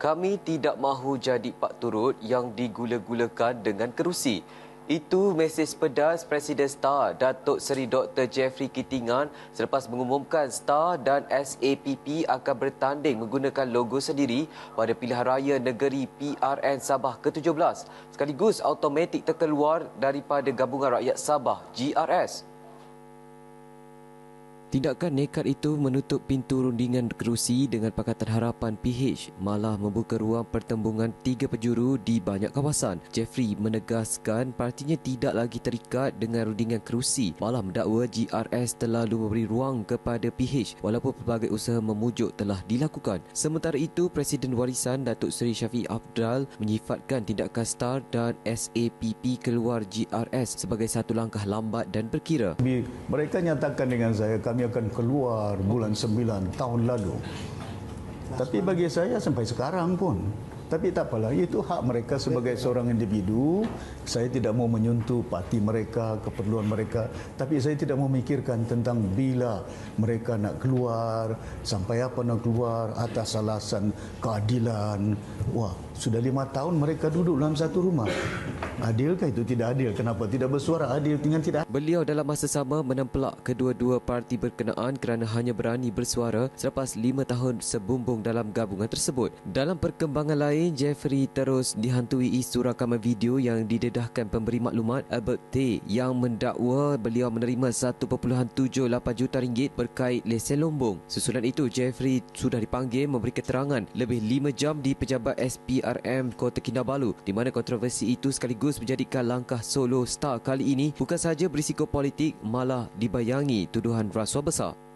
Kami tidak mahu jadi pak turut yang digula-gulakan dengan kerusi. Itu mesej pedas Presiden STAR Datuk Seri Dr. Jeffrey Kitingan selepas mengumumkan STAR dan SAPP akan bertanding menggunakan logo sendiri pada pilihan raya negeri PRN Sabah ke-17 sekaligus automatik terkeluar daripada Gabungan Rakyat Sabah GRS. Tindakan nekat itu menutup pintu rundingan kerusi dengan Pakatan Harapan PH malah membuka ruang pertembungan tiga penjuru di banyak kawasan. Jeffrey menegaskan partinya tidak lagi terikat dengan rundingan kerusi malah mendakwa GRS terlalu memberi ruang kepada PH walaupun pelbagai usaha memujuk telah dilakukan. Sementara itu, Presiden Warisan Datuk Seri Syafiq Abdul menyifatkan tindakan STAR dan SAPP keluar GRS sebagai satu langkah lambat dan berkira. Mereka nyatakan dengan saya kami kami akan keluar bulan 9 tahun lalu. Tapi bagi saya sampai sekarang pun tapi tak apalah, itu hak mereka sebagai seorang individu. Saya tidak mau menyentuh parti mereka, keperluan mereka. Tapi saya tidak memikirkan tentang bila mereka nak keluar, sampai apa nak keluar atas alasan keadilan. Wah, sudah lima tahun mereka duduk dalam satu rumah. Adilkah itu tidak adil? Kenapa tidak bersuara adil dengan tidak? Beliau dalam masa sama menempelak kedua-dua parti berkenaan kerana hanya berani bersuara selepas lima tahun sebumbung dalam gabungan tersebut. Dalam perkembangan lain, Jeffrey terus dihantui isu rakaman video yang didedahkan pemberi maklumat Albert T yang mendakwa beliau menerima 1.78 juta ringgit berkait lesen lombong. Susulan itu, Jeffrey sudah dipanggil memberi keterangan lebih lima jam di pejabat SPRM Kota Kinabalu di mana kontroversi itu sekaligus sekaligus menjadikan langkah solo star kali ini bukan sahaja berisiko politik malah dibayangi tuduhan rasuah besar.